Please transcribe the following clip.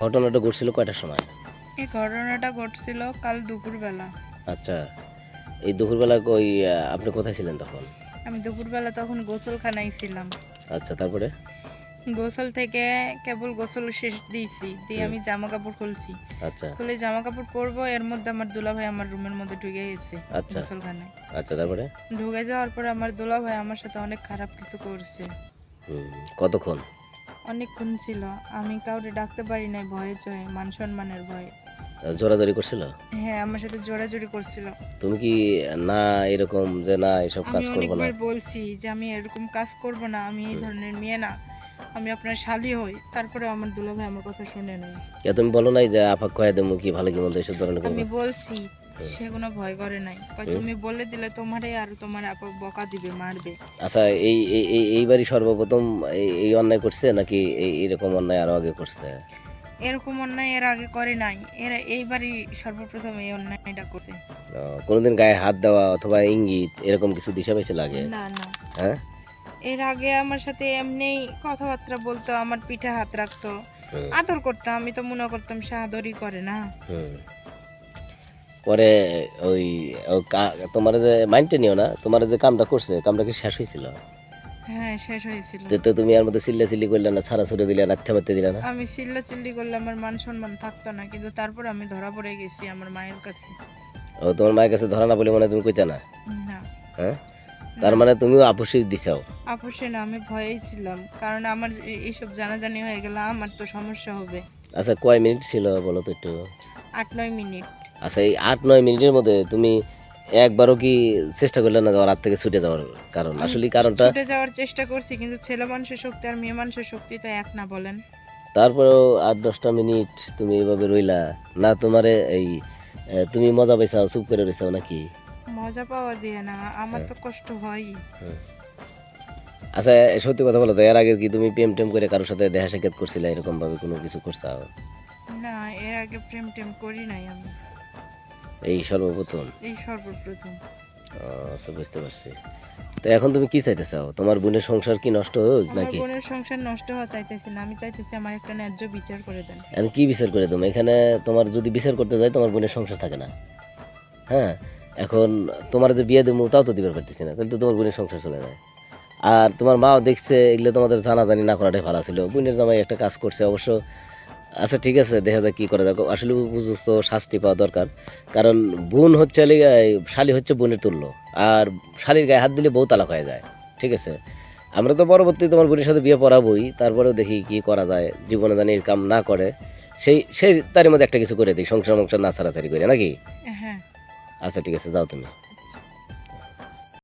ঘটনাটা ঘটছিল কয়টার সময়? এই ঘটনাটা ঘটছিল কাল দুপুরবেলা। আচ্ছা এই দুপুরবেলা কই আপনি কোথায় ছিলেন তখন? আমি দুপুরবেলা তখন গোসলখানায় ছিলাম। আচ্ছা তারপরে? গোসল থেকে কেবল গোসল শেষ দিয়েছি দিয়ে আমি জামা কাপড় খুলছি। আচ্ছা। খুলে জামা কাপড় পরবো এর মধ্যে আমার দুলা ভাই আমার রুমের মধ্যে ঢুকে গেছে আচ্ছা। গোসলখানায়। আচ্ছা তারপরে? ঢুকে যাওয়ার পরে আমার দুলা ভাই আমার সাথে অনেক খারাপ কিছু করছে। কতক্ষণ? অনেকক্ষণ ছিল। আমি কাউকে ডাকতে পারি নাই ভয়ে চয়ে মান সম্মানের ভয়ে। জোরাজোরি করছিল? হ্যাঁ আমার সাথে জোরাজুরি করছিল। তুমি কি না এরকম যে না এসব কাজ আমি করব না? অনেকবার বলছি যে আমি এরকম কাজ করব না আমি এই ধরনের মেয়ে না। আমি আপনার শালি হই। তারপরে আমার দুলাভাই আমার কথা শুনে নেই। তুমি বলো নাই যে আপাক কয়ে দেবো কি ভালো কি মন্দ এসব ধরনের আমি বলছি হুম। সেগুলো ভয় করে নাই। তুমি বলে দিলে তোমারে আর তোমার আপা বকা দিবে মারবে। আচ্ছা এই এই এই- এইবারই সর্বপ্রথম এই অন্যায় করছে নাকি এরকম অন্যায় আরও আগে করছে? এরকম অন্যায় এর আগে করে নাই। এরা এইবারই সর্বপ্রথম এই অন্যায়টা করছে। কোনোদিন গায়ে হাত দেওয়া অথবা ইঙ্গিত এরকম কিছু দিশা পেয়েছে লাগে? না না। হ্যাঁ? এর আগে আমার সাথে এমনি কথাবার্তা বলতো আমার পিঠে হাত রাখতো। আদর করতাম আমি তো মনে করতাম সে আদরই করে না। পরে ওই তোমার যে মাইন্ডে নিও না তোমার যে কামটা করছে কামটা কি শেষ হয়েছিল? হ্যাঁ শেষ হয়েছিল। তো তুমি আর মধ্যে চিল্লা চিল্লি করলে না ছাড়া ছুড়ে দিলে না মারতে দিলে না? আমি চিল্লা চিল্লি করলে আমার মান সম্মান থাকতো না কিন্তু তারপর আমি ধরা পড়ে গেছি আমার মায়ের কাছে। ও তোমার মায়ের কাছে ধরা না বলে মনে তুমি কইতে না? না। হ্যাঁ? তার মানে তুমিও দিছাও? না আমি ভয়েই ছিলাম কারণ আমার এইসব জানাজানি হয়ে গেলে আমার তো সমস্যা হবে। আচ্ছা কয় মিনিট ছিল বলো তো একটু? আট নয় মিনিট। আচ্ছা এই আট নয় মিনিটের মধ্যে তুমি একবারও কি চেষ্টা করলে না যাওয়ার হাত থেকে ছুটে যাওয়ার কারণ? আসলে কারণটা ছুটে যাওয়ার চেষ্টা করছি কিন্তু ছেলে মানুষের শক্তি আর মেয়ে মানুষের শক্তি তো এক না বলেন। তারপরেও আট দশটা মিনিট তুমি এভাবে রইলা। না তোমারে এই তুমি মজা পাইছাও চুপ করে রইছাও নাকি? মজা পাওয়া দিয়ে না আমার তো কষ্ট হয়ই। আচ্ছা সত্যি কথা বলো তো এর আগে কি তুমি প্রেম টেম করে কারোর সাথে দেখা সাক্ষাৎ করছিলে এরকম ভাবে কোনো কিছু করছাও? না এর আগে প্রেম টেম করি নাই আমি। এই সর্বপ্রথম? এই সর্বপ্রথম। আচ্ছা বুঝতে পারছি। তো এখন তুমি কি চাইতে চাও তোমার বোনের সংসার কি নষ্ট হোক নাকি? বোনের সংসার নষ্ট হওয়া চাইতেছি না। আমি চাইতেছি আমার একটা ন্যায্য বিচার করে দেন। এখন কি বিচার করে তুমি এখানে তোমার যদি বিচার করতে যাই তোমার বোনের সংসার থাকে না। হ্যাঁ? এখন তোমার যে বিয়ে দেবো তাও তো দিবার পারতেছি না। তাহলে তো তোমার বোনের সংসার চলে যায়। আর তোমার মাও দেখছে এগুলো তোমাদের জানাজানি না করাটাই ভালো ছিল। বোনের জামাই একটা কাজ করছে অবশ্য আচ্ছা ঠিক আছে দেখা যাক কী করা যাক আসলে উপযুক্ত শাস্তি পাওয়া দরকার। কারণ বোন হচ্ছে শালি হচ্ছে বোনের তুল্য। আর শালির গায়ে হাত দিলে বউ তালাক হয়ে যায়। ঠিক আছে? আমরা তো পরবর্তী তোমার বোনের সাথে বিয়ে পড়াবোই। তারপরেও দেখি কি করা যায়। জীবনে জানি এর কাম না করে। সেই সেই তারই মধ্যে একটা কিছু করে দিই সংসার মংসার না ছাড়াছাড়ি করে নাকি? হ্যাঁ। আচ্ছা ঠিক আছে যাও তুমি।